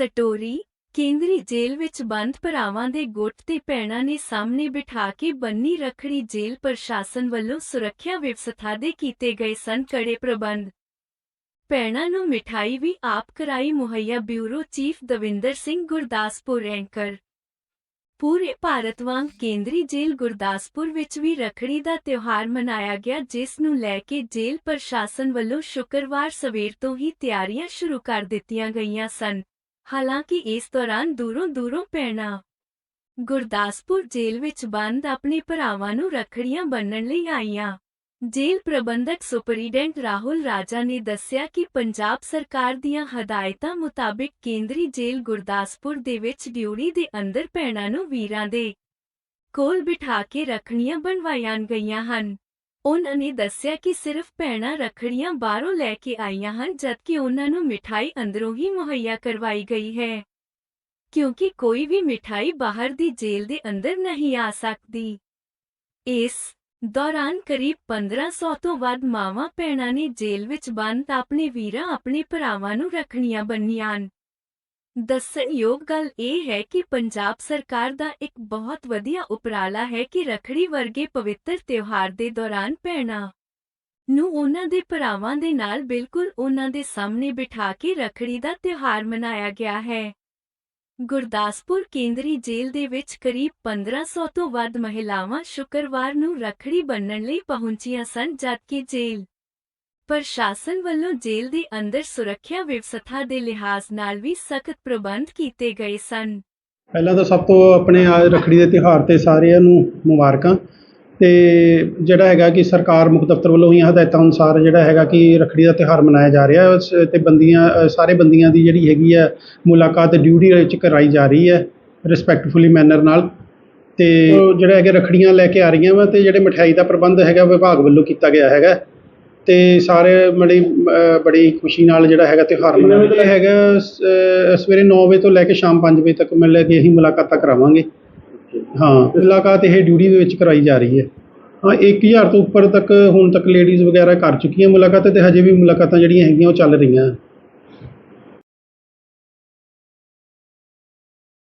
Story ਕੇਂਦਰੀ ਜੇਲ੍ਹ ਵਿੱਚ ਬੰਦ ਭਰਾਵਾਂ ਦੇ ਗੁੱਟ ਤੇ ਭੈਣਾਂ ਨੇ ਸਾਹਮਣੇ ਬਿਠਾ ਕੇ ਬੰਨੀ ਰੱਖੜੀ ਜੇਲ੍ਹ ਪ੍ਰਸ਼ਾਸਨ ਵੱਲੋਂ ਸੁਰੱਖਿਆ ਵਿਵਸਥਾ ਦੇ ਕੀਤੇ ਗਏ ਸਨ ਕੜੇ ਪ੍ਰਬੰਧ। ਭੈਣਾਂ ਨੂੰ ਮਿਠਾਈ ਵੀ ਆਪ ਕਰਾਈ ਮੁਹੱਈਆ bureau chief Davinder Singh Gurdaspur anchor. ਪੂਰੇ ਭਾਰਤ ਵਾਂਗ ਕੇਂਦਰੀ ਜੇਲ੍ਹ ਗੁਰਦਾਸਪੁਰ ਵਿੱਚ ਵੀ ਰੱਖੜੀ ਦਾ ਤਿਉਹਾਰ ਮਨਾਇਆ ਗਿਆ, ਜਿਸ ਨੂੰ ਲੈ ਕੇ ਜੇਲ੍ਹ ਪ੍ਰਸ਼ਾਸਨ ਵੱਲੋਂ ਸ਼ੁੱਕਰਵਾਰ ਸਵੇਰ ਤੋਂ ਹੀ ਤਿਆਰੀਆਂ ਸ਼ੁਰੂ ਕਰ ਦਿੱਤੀਆਂ ਗਈਆਂ ਸਨ। ਹਾਲਾਂਕਿ ਇਸ ਦੌਰਾਨ ਦੂਰੋਂ ਦੂਰੋਂ ਭੈਣਾਂ ਗੁਰਦਾਸਪੁਰ ਜੇਲ੍ਹ ਵਿੱਚ ਬੰਦ ਆਪਣੇ ਭਰਾਵਾਂ ਨੂੰ ਰੱਖੜੀਆਂ ਬੰਨਣ ਲਈ ਆਈਆਂ। ਜੇਲ੍ਹ ਪ੍ਰਬੰਧਕ ਸੁਪਰੀਡੈਂਟ ਰਾਹੁਲ ਰਾਜਾ ਨੇ ਦੱਸਿਆ ਕਿ ਪੰਜਾਬ ਸਰਕਾਰ ਦੀਆਂ ਹਦਾਇਤਾਂ ਮੁਤਾਬਿਕ ਕੇਂਦਰੀ ਜੇਲ੍ਹ ਗੁਰਦਾਸਪੁਰ ਦੇ ਵਿੱਚ ਡਿਊਰੀ ਦੇ ਅੰਦਰ ਭੈਣਾਂ ਨੂੰ ਵੀਰਾਂ ਦੇ ਕੋਲ ਬਿਠਾ ਕੇ ਰੱਖੜੀਆਂ ਬਣਵਾਈਆਂ ਗਈਆਂ ਹਨ। ਉਨ੍ਹਾਂ ਨੇ ਦੱਸਿਆ ਕਿ ਸਿਰਫ ਭੈਣਾਂ ਰੱਖੜੀਆਂ ਬਾਹਰੋਂ ਲੈ ਕੇ ਆਈਆਂ ਹਨ, ਜਦਕਿ ਉਹਨਾਂ ਨੂੰ ਮਿਠਾਈ ਅੰਦਰੋਂ ਹੀ ਮੁਹੱਈਆ ਕਰਵਾਈ ਗਈ ਹੈ। ਕਿਉਂਕਿ ਕੋਈ ਵੀ ਮਿਠਾਈ ਬਾਹਰ ਦੀ ਜੇਲ੍ਹ ਦੇ ਅੰਦਰ ਨਹੀਂ ਆ ਸਕਦੀ। ਇਸ ਦੌਰਾਨ ਕਰੀਬ 1500 ਤੋਂ ਵੱਧ ਮਾਵਾਂ ਭੈਣਾਂ ਨੇ ਜੇਲ੍ਹ ਵਿੱਚ ਬੰਦ ਆਪਣੇ ਵੀਰਾਂ, ਆਪਣੇ ਭਰਾਵਾਂ ਨੂੰ ਰੱਖੜੀਆਂ ਬੰਨੀਆਂ ਦੱਸਣਯੋਗ ਗੱਲ ਇਹ ਹੈ ਕਿ ਪੰਜਾਬ ਸਰਕਾਰ ਦਾ ਇੱਕ ਬਹੁਤ ਵਧੀਆ ਉਪਰਾਲਾ ਹੈ ਕਿ ਰੱਖੜੀ ਵਰਗੇ ਪਵਿੱਤਰ ਤਿਉਹਾਰ ਦੇ ਦੌਰਾਨ ਭੈਣਾਂ ਨੂੰ ਉਹਨਾਂ ਦੇ ਭਰਾਵਾਂ ਦੇ ਨਾਲ ਬਿਲਕੁਲ ਉਹਨਾਂ ਦੇ ਸਾਹਮਣੇ ਬਿਠਾ ਕੇ ਰੱਖੜੀ ਦਾ ਤਿਉਹਾਰ ਮਨਾਇਆ ਗਿਆ ਹੈ। ਗੁਰਦਾਸਪੁਰ ਕੇਂਦਰੀ ਜੇਲ੍ਹ ਦੇ ਵਿੱਚ ਕਰੀਬ 1500 ਤੋਂ ਵੱਧ ਮਹਿਲਾਵਾਂ ਸ਼ੁੱਕਰਵਾਰ ਨੂੰ ਰੱਖੜੀ ਬੰਨਣ ਲਈ ਪਹੁੰਚੀਆਂ ਸਨ ਜਦਕਿ ਜੇਲ੍ਹ ਪ੍ਰਸ਼ਾਸਨ ਵੱਲੋਂ ਜੇਲ੍ਹ ਦੇ ਅੰਦਰ ਸੁਰੱਖਿਆ ਵਿਵਸਥਾ ਦੇ ਲਿਹਾਜ਼ ਨਾਲ ਵੀ ਸਖਤ ਪ੍ਰਬੰਧ ਕੀਤੇ ਗਏ ਸਨ। ਪਹਿਲਾਂ ਤਾਂ ਸਭ ਤੋਂ ਆਪਣੇ ਆ ਰੱਖੜੀ ਦੇ ਤਿਉਹਾਰ ਤੇ ਸਾਰਿਆਂ ਨੂੰ ਮੁਬਾਰਕਾਂ। ਤੇ ਜਿਹੜਾ ਹੈਗਾ ਕਿ ਸਰਕਾਰ, ਮੁੱਖ ਦਫ਼ਤਰ ਵੱਲੋਂ ਹੀ ਹਦਾਇਤਾਂ ਅਨੁਸਾਰ ਜਿਹੜਾ ਹੈਗਾ ਕਿ ਰੱਖੜੀ ਦਾ ਤਿਉਹਾਰ ਮਨਾਇਆ ਜਾ ਰਿਹਾ ਹੈ। ਤੇ ਬੰਦੀਆਂ ਸਾਰੇ ਬੰਦੀਆਂ ਦੀ ਜਿਹੜੀ ਹੈਗੀ ਹੈ ਮੁਲਾਕਾਤ ਡਿਊਟੀ ਵਿੱਚ ਕਰਾਈ ਜਾ ਰਹੀ ਹੈ ਰਿਸਪੈਕਟਫੁਲੀ ਮੈਨਰ ਨਾਲ। ਤੇ ਜਿਹੜਾ ਹੈਗਾ ਰੱਖੜੀਆਂ ਲੈ ਕੇ ਆ ਰਹੀਆਂ ਵਾ ਤੇ ਜਿਹੜੇ ਮਠਿਆਈ ਦਾ ਪ੍ਰਬੰਧ ਹੈਗਾ, ਵਿਭਾਗ ਵੱਲੋਂ ਕੀਤਾ ਗਿਆ ਹੈਗਾ। ਤੇ ਸਾਰੇ ਬੜੀ ਬੜੀ ਖੁਸ਼ੀ ਨਾਲ ਜਿਹੜਾ ਹੈਗਾ ਤਿਉਹਾਰ ਜਾ ਹੈਗਾ ਸਵੇਰੇ 9 ਵਜੇ ਤੋਂ ਲੈ ਕੇ ਸ਼ਾਮ 5 ਵਜੇ ਤੱਕ ਮਿਲ ਕੇ ਅਸੀਂ ਮੁਲਾਕਾਤਾਂ ਕਰਾਵਾਂਗੇ। ਹਾਂ ਮੁਲਾਕਾਤ ਇਹ ਡਿਊਟੀ ਦੇ ਵਿੱਚ ਕਰਾਈ ਜਾ ਰਹੀ ਹੈ। ਹਾਂ 1000 ਤੋਂ ਉੱਪਰ ਤੱਕ ਹੁਣ ਤੱਕ ਲੇਡੀਜ਼ ਵਗੈਰਾ ਕਰ ਚੁੱਕੀਆਂ ਮੁਲਾਕਾਤਾਂ ਤੇ ਹਜੇ ਵੀ ਮੁਲਾਕਾਤਾਂ ਜਿਹੜੀਆਂ ਹੈਗੀਆਂ ਉਹ ਚੱਲ ਰਹੀਆਂ।